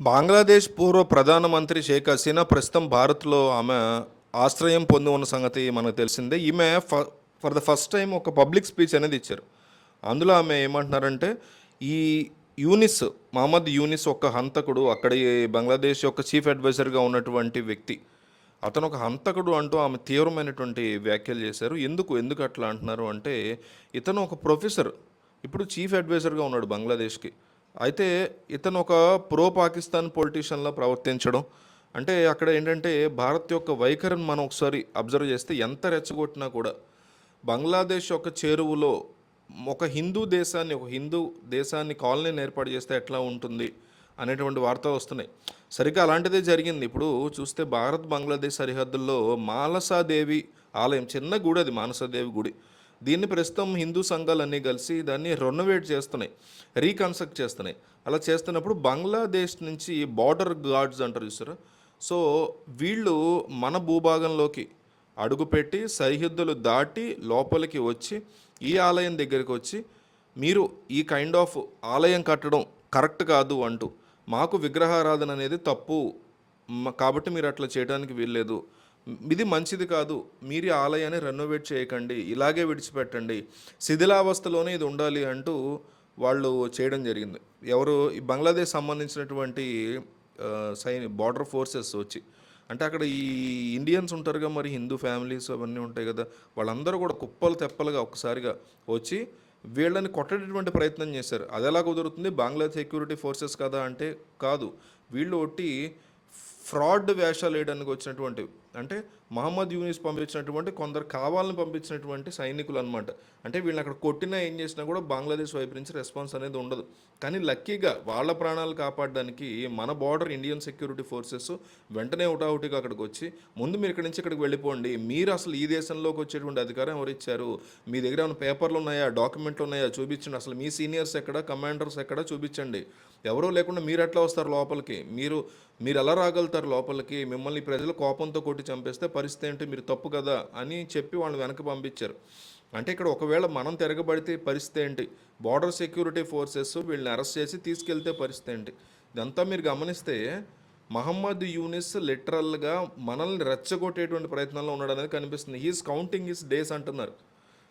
బంగ్లాదేశ్ పూర్వ ప్రధానమంత్రి షేక్ హసీనా ప్రస్తుతం భారత్లో ఆమె ఆశ్రయం పొంది ఉన్న సంగతి మనకు తెలిసిందే. ఈమె ఫ ఫర్ ద ఫస్ట్ టైం ఒక పబ్లిక్ స్పీచ్ అనేది ఇచ్చారు. అందులో ఆమె ఏమంటున్నారంటే ఈ యూనిస్ మహమ్మద్ యూనిస్ ఒక హంతకుడు అక్కడ ఈ బంగ్లాదేశ్ యొక్క చీఫ్ అడ్వైజర్గా ఉన్నటువంటి వ్యక్తి. అతను ఒక హంతకుడు అంటూ ఆమె తీవ్రమైనటువంటి వ్యాఖ్యలు చేశారు. ఎందుకు ఎందుకు అట్లా అంటున్నారు అంటే ఇతను ఒక ప్రొఫెసర్ ఇప్పుడు చీఫ్ అడ్వైజర్గా ఉన్నాడు బంగ్లాదేశ్కి. అయితే ఇతను ఒక ప్రో పాకిస్తాన్ పొలిటీషియన్లా ప్రవర్తించడం. అంటే అక్కడ ఏంటంటే భారత్ యొక్క వైఖరిని మనం ఒకసారి అబ్జర్వ్ చేస్తే ఎంత రెచ్చగొట్టినా కూడా బంగ్లాదేశ్ యొక్క చేరువలో ఒక హిందూ దేశాన్ని ఒక హిందూ దేశాన్ని కాలనీని ఏర్పాటు చేస్తే ఎట్లా ఉంటుంది అనేటువంటి వార్తలు వస్తున్నాయి. సరిగ్గా అలాంటిదే జరిగింది. ఇప్పుడు చూస్తే భారత్ బంగ్లాదేశ్ సరిహద్దుల్లో మానసాదేవి ఆలయం చిన్న గుడి అది మానసాదేవి గుడి. దీన్ని ప్రస్తుతం హిందూ సంఘాలన్నీ కలిసి దాన్ని రెనోవేట్ చేస్తున్నాయి రీకన్స్ట్రక్ట్ చేస్తున్నాయి. అలా చేస్తున్నప్పుడు బంగ్లాదేశ్ నుంచి బార్డర్ గార్డ్స్ అంటారు చూసారా? సో వీళ్ళు మన భూభాగంలోకి అడుగుపెట్టి సరిహద్దులు దాటి లోపలికి వచ్చి ఈ ఆలయం దగ్గరికి వచ్చి మీరు ఈ కైండ్ ఆఫ్ ఆలయం కట్టడం కరెక్ట్ కాదు అంటూ మాకు విగ్రహారాధన అనేది తప్పు కాబట్టి మీరు అట్లా చేయడానికి వీల్లేదు ఇది మంచిది కాదు. మీరు ఆలయాన్ని రెనోవేట్ చేయకండి. ఇలాగే విడిచిపెట్టండి. శిథిలావస్థలోనే ఇది ఉండాలి అంటూ వాళ్ళు చేయడం జరిగింది. ఎవరు ఈ బంగ్లాదేశ్ సంబంధించినటువంటి సైని బార్డర్ ఫోర్సెస్ వచ్చి అంటే అక్కడ ఈ ఇండియన్స్ ఉంటారుగా మరి హిందూ ఫ్యామిలీస్ అవన్నీ ఉంటాయి కదా వాళ్ళందరూ కూడా కుప్పలు తెప్పలుగా ఒకసారిగా వచ్చి వీళ్ళని కొట్టేటటువంటి ప్రయత్నం చేశారు. అది ఎలా కుదురుతుంది? బంగ్లా సెక్యూరిటీ ఫోర్సెస్ కదా అంటే కాదు. వీళ్ళు ఒట్టి ఫ్రాడ్ వేషాలు వేయడానికి వచ్చినటువంటి అంటే మహమ్మద్ యూనిస్ పంపించినటువంటి కొందరు కావాలని పంపించినటువంటి సైనికులు అనమాట అంటే వీళ్ళని అక్కడ కొట్టినా ఏం చేసినా కూడా బంగ్లాదేశ్ వైపు నుంచి రెస్పాన్స్ అనేది ఉండదు. కానీ లక్కీగా వాళ్ళ ప్రాణాలు కాపాడడానికి మన బార్డర్ ఇండియన్ సెక్యూరిటీ ఫోర్సెస్ వెంటనే ఒకటిగా అక్కడికి వచ్చి ముందు మీరు ఇక్కడి నుంచి ఇక్కడికి వెళ్ళిపోండి. మీరు అసలు ఈ దేశంలోకి వచ్చేటువంటి అధికారం ఎవరు ఇచ్చారు? మీ దగ్గర ఏమైనా పేపర్లు ఉన్నాయా? డాక్యుమెంట్లు ఉన్నాయా? చూపించండి. అసలు మీ సీనియర్స్ ఎక్కడ? కమాండర్స్ ఎక్కడ? చూపించండి. ఎవరో లేకుండా మీరు ఎట్లా వస్తారు లోపలికి? మీరు మీరు ఎలా రాగలుగుతారు లోపలికి? మిమ్మల్ని ప్రజలు కోపంతో కొట్టి చంపేస్తే పరిస్థితి ఏంటి? మీరు తప్పు కదా అని చెప్పి వాళ్ళు వెనక్కి పంపించారు. అంటే ఇక్కడ ఒకవేళ మనం తిరగబడితే పరిస్థితి ఏంటి? బార్డర్ సెక్యూరిటీ ఫోర్సెస్ వీళ్ళని అరెస్ట్ చేసి తీసుకెళ్తే పరిస్థితి ఏంటి? ఇదంతా మీరు గమనిస్తే మహమ్మద్ యూనిస్ లిటరల్గా మనల్ని రెచ్చగొట్టేటువంటి ప్రయత్నంలో ఉన్నాడు అనేది కనిపిస్తుంది. హీస్ కౌంటింగ్ హిస్ డేస్ అంటున్నారు.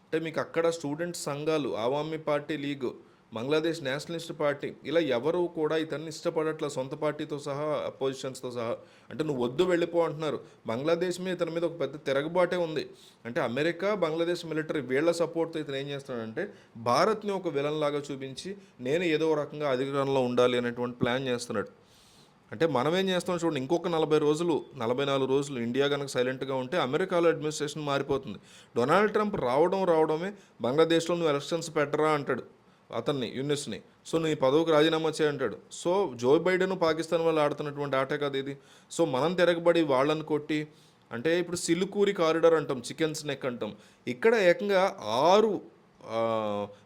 అంటే మీకు అక్కడ స్టూడెంట్ సంఘాలు Awami party League Bangladesh nationalist party. ఇలా ఎవరు కూడా ఇతన్ని ఇష్టపడట్ల సొంత పార్టీతో సహా అపోజిషన్స్తో సహా. అంటే నువ్వు వద్దు వెళ్ళిపో అంటున్నారు. బంగ్లాదేశ్ మీద ఇతని మీద ఒక పెద్ద తిరగబాటే ఉంది. అంటే అమెరికా బంగ్లాదేశ్ మిలిటరీ వీళ్ళ సపోర్ట్తో ఇతను ఏం చేస్తున్నాడంటే భారత్ని ఒక విలన్ లాగా చూపించి నేను ఏదో రకంగా అధికారంలో ఉండాలి అనేటువంటి ప్లాన్ చేస్తున్నాడు. అంటే మనం ఏం చేస్తాం చూడండి ఇంకొక నలభై రోజులు నలభై నాలుగు రోజులు ఇండియా కనుక సైలెంట్గా ఉంటే అమెరికాలో అడ్మినిస్ట్రేషన్ మారిపోతుంది. డొనాల్డ్ ట్రంప్ రావడం రావడమే బంగ్లాదేశ్లో నువ్వు ఎలక్షన్స్ పెట్టరా అంటాడు. అతన్ని యునెస్ని సో నీ పదవికి రాజీనామా చేయంటాడు సో జో బైడెన్ పాకిస్తాన్ వాళ్ళు ఆడుతున్నటువంటి ఆట కదా ఇది. సో మనం తిరగబడి వాళ్ళని కొట్టి అంటే ఇప్పుడు సిలుకూరి కారిడార్ అంటాం చికెన్ స్నెక్ అంటాం. ఇక్కడ ఏకంగా ఆరు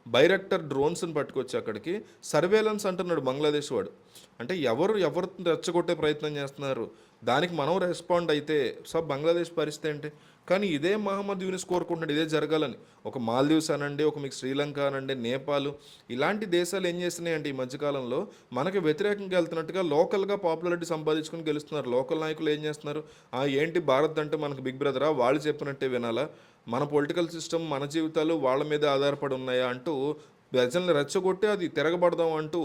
బైరెక్టర్ డ్రోన్స్ని పట్టుకొచ్చి అక్కడికి సర్వేలెన్స్ అంటున్నాడు బంగ్లాదేశ్ వాడు. అంటే ఎవరు ఎవరు రెచ్చగొట్టే ప్రయత్నం చేస్తున్నారు? దానికి మనం రెస్పాండ్ అయితే సో బంగ్లాదేశ్ పరిస్థితి ఏంటి? కానీ ఇదే మహమ్మద్ యూనిస్ కోరుకుంటున్నాడు ఇదే జరగాలని. ఒక మాల్దీవ్స్ అనండి ఒక మీకు శ్రీలంక అనండి నేపాల్ ఇలాంటి దేశాలు ఏం చేస్తున్నాయంటే ఈ మధ్యకాలంలో? మనకి వ్యతిరేకంగా వెళ్తున్నట్టుగా లోకల్గా పాపులారిటీ సంపాదించుకుని గెలుస్తున్నారు. లోకల్ నాయకులు ఏం చేస్తున్నారు? "ఆ, ఏంటి భారత్ అంటే మనకు బిగ్ బ్రదరా? వాళ్ళు చెప్పినట్టే వినాలా? మన పొలిటికల్ సిస్టమ్ మన జీవితాలు వాళ్ళ మీద ఆధారపడి ఉన్నాయా అంటూ ప్రజల్ని రెచ్చగొట్టి అది తిరగబడదాం అంటూ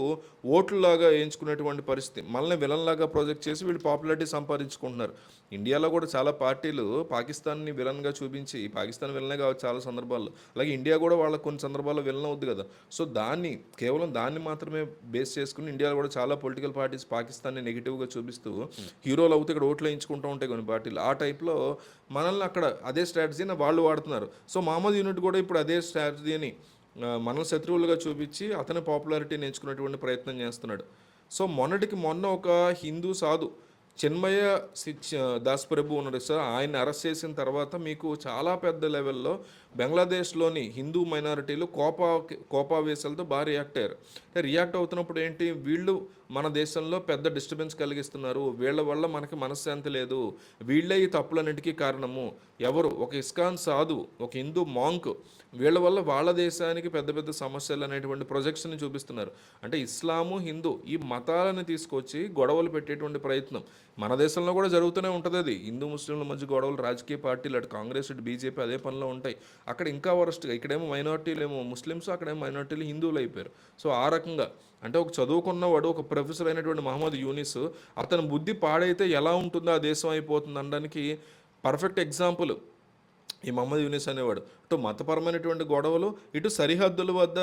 ఓట్లలాగా వేయించుకునేటువంటి పరిస్థితి. మనల్ని విలన్లాగా ప్రాజెక్ట్ చేసి వీళ్ళు పాపులారిటీ సంపాదించుకుంటున్నారు. ఇండియాలో కూడా చాలా పార్టీలు పాకిస్తాన్ని విలన్గా చూపించి పాకిస్తాన్ విలనే కావచ్చు చాలా సందర్భాల్లో అలాగే ఇండియా కూడా వాళ్ళ కొన్ని సందర్భాల్లో విలన్ అవుద్ది కదా. సో దాన్ని కేవలం దాన్ని మాత్రమే బేస్ చేసుకుని ఇండియాలో కూడా చాలా పొలిటికల్ పార్టీస్ పాకిస్తాన్ని నెగిటివ్గా చూపిస్తూ హీరోలు అవుతే ఇక్కడ ఓట్లు వేయించుకుంటూ ఉంటాయి కొన్ని పార్టీలు. ఆ టైప్లో మనల్ని అక్కడ అదే స్ట్రాటజీని వాళ్ళు వాడుతున్నారు. సో మహమ్మద్ యూనిట్ కూడా ఇప్పుడు అదే స్ట్రాటజీని మనల్ని శత్రువులుగా చూపించి అతని పాపులారిటీ నేర్చుకునేటువంటి ప్రయత్నం చేస్తున్నాడు. సో మొన్నటికి మొన్న ఒక హిందూ సాధు చిన్మయ సి- దాస్ ప్రభు ఉన్నాడు సార్. ఆయన అరెస్ట్ చేసిన తర్వాత మీకు చాలా పెద్ద లెవెల్లో బంగ్లాదేశ్లోని హిందూ మైనారిటీలు కోపా కోపావేశాలతో బాగా రియాక్ట్ అయ్యారు. అంటే రియాక్ట్ అవుతున్నప్పుడు ఏంటి? వీళ్ళు మన దేశంలో పెద్ద డిస్టర్బెన్స్ కలిగిస్తున్నారు. వీళ్ళ వల్ల మనకి మనశ్శాంతి లేదు. వీళ్ళే ఈ తప్పులన్నిటికీ కారణము. ఎవరు? ఒక ఇస్కాన్ సాధు ఒక హిందూ మాంక్ వీళ్ళ వల్ల వాళ్ళ దేశానికి పెద్ద పెద్ద సమస్యలు అనేటువంటి ప్రొజెక్షన్ చూపిస్తున్నారు. అంటే ఇస్లాము హిందూ ఈ మతాలను తీసుకొచ్చి గొడవలు పెట్టేటువంటి ప్రయత్నం. మన దేశంలో కూడా జరుగుతూనే ఉంటుంది అది. హిందూ ముస్లింల మధ్య గొడవలు రాజకీయ పార్టీలు అటు కాంగ్రెస్ ఇటు బీజేపీ అదే పనిలో ఉంటాయి. అక్కడ ఇంకా వరస్ట్గా ఇక్కడేమో మైనార్టీలు ఏమో ముస్లిమ్స్ అక్కడేమో మైనార్టీలు హిందువులు అయిపోయారు. సో ఆ రకంగా అంటే ఒక చదువుకున్నవాడు ఒక ప్రొఫెసర్ అయినటువంటి మహమ్మద్ యూనిస్ అతని బుద్ధి పాడైతే ఎలా ఉంటుందో ఆ దేశం అయిపోతుంది అనడానికి పర్ఫెక్ట్ ఎగ్జాంపుల్ ఈ మహమ్మద్ యూనిస్ అనేవాడు. ఇటు మతపరమైనటువంటి గొడవలు ఇటు సరిహద్దుల వద్ద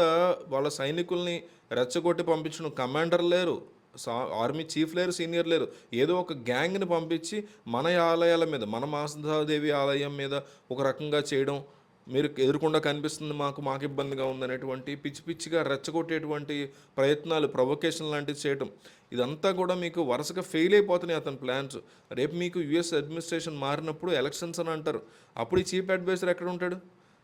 వాళ్ళ సైనికుల్ని రెచ్చగొట్టి పంపించిన కమాండర్ లేరు సా- ఆర్మీ చీఫ్ లేరు సీనియర్ లేరు. ఏదో ఒక గ్యాంగ్ని పంపించి మన ఆలయాల మీద మన మాసదాదేవి ఆలయం మీద ఒక రకంగా చేయడం మీరు ఎదురుకుండా కనిపిస్తుంది మాకు మాకు ఇబ్బందిగా ఉందనేటువంటి పిచ్చి పిచ్చిగా రెచ్చగొట్టేటువంటి ప్రయత్నాలు ప్రొవొకేషన్ లాంటివి చేయటం ఇదంతా కూడా మీకు వరుసగా ఫెయిల్ అయిపోతున్నాయి అతని ప్లాన్స్ రేపు మీకు యుఎస్ అడ్మినిస్ట్రేషన్ మారినప్పుడు ఎలక్షన్స్ అని అంటారు. అప్పుడు ఈ చీఫ్ అడ్వైజర్ ఎక్కడ ఉంటాడు?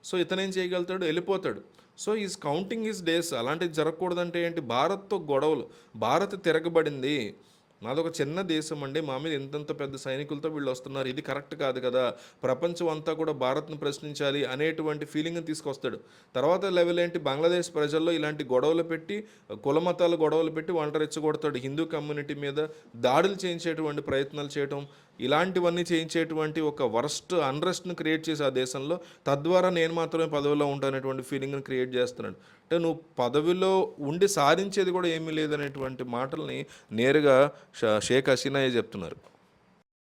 సో ఇతనేం చేయగలుగుతాడు? వెళ్ళిపోతాడు. So is counting is days అలాంటివి జరగకూడదంటే ఏంటి? భారత్తో గొడవలు. భారత్ తిరగబడింది. నాదొక చిన్న దేశం అండి మా మీద ఇంతంత పెద్ద సైనికులతో వీళ్ళు వస్తున్నారు. ఇది కరెక్ట్ కాదు కదా. ప్రపంచం అంతా కూడా భారత్ను ప్రశ్నించాలి అనేటువంటి ఫీలింగ్ని తీసుకొస్తాడు. తర్వాత లెవెల్ ఏంటి? బంగ్లాదేశ్ ప్రజల్లో ఇలాంటి గొడవలు పెట్టి కులమతాల గొడవలు పెట్టి వంట రెచ్చగొడతాడు హిందూ కమ్యూనిటీ మీద దాడులు చేయించేటువంటి ప్రయత్నాలు చేయటం ఇలాంటివన్నీ చేయించేటువంటి ఒక వరస్ట్ అన్రెస్ట్ను క్రియేట్ చేసి ఆ దేశంలో తద్వారా నేను మాత్రమే పదవిలో ఉంటానటువంటి ఫీలింగ్ని క్రియేట్ చేస్తున్నాడు. అంటే నువ్వు పదవిలో ఉండి సాధించేది కూడా ఏమీ లేదనేటువంటి మాటల్ని నేరుగా షేక్ హసీనాయే చెప్తున్నారు.